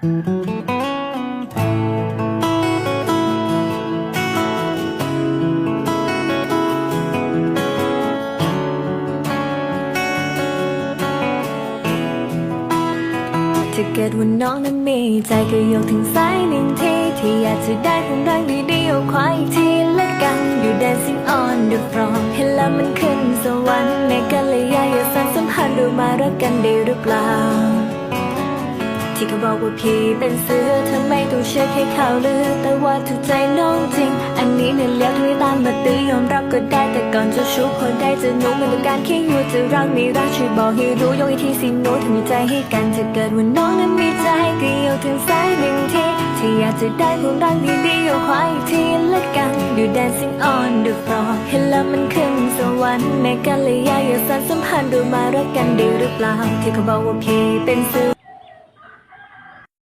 ถ้าเกิดว่าน้องนั้นมีใจก็ยกถึงสายหนึ่งทีที่อยากจะได้ความรักดีๆเอาควายทีละกันอยู่ dancing on the floor เห็นแล้วมันขึ้นสวรรค์ในกัลยาอยากสานสัมพันธ์ดูมารักกันได้หรือเปล่า ที่เขาบอกว่าพี่เป็นเสือทำไมต้องเชื่อแค่ข่าวลือ แต่ว่าถูกใจน้องจริง อันนี้เนี่ยเลี้ยวที่ตามมาตื้อยอมรับก็ได้แต่ก่อนจะชูพอได้จะหนูไม่ต้องการแค่อยู่จะรักไม่รักช่วยบอกให้รู้ยกอีกทีสิหนูถ้ามีใจให้กันถ้าเกิดว่าน้องนั้นมีใจก็ยกถึงสายหนึ่งทีที่อยากจะได้ความรักดีๆเอาควายอีกทีละกันอยู่ dancing on the floor เห็นแล้วมันขึ้นสวรรค์ในกันเลยอยากอยากสานสัมพันธ์ดูมารักกันดีหรือเปล่าที่เขาบอกว่าพี่เป็นเสือ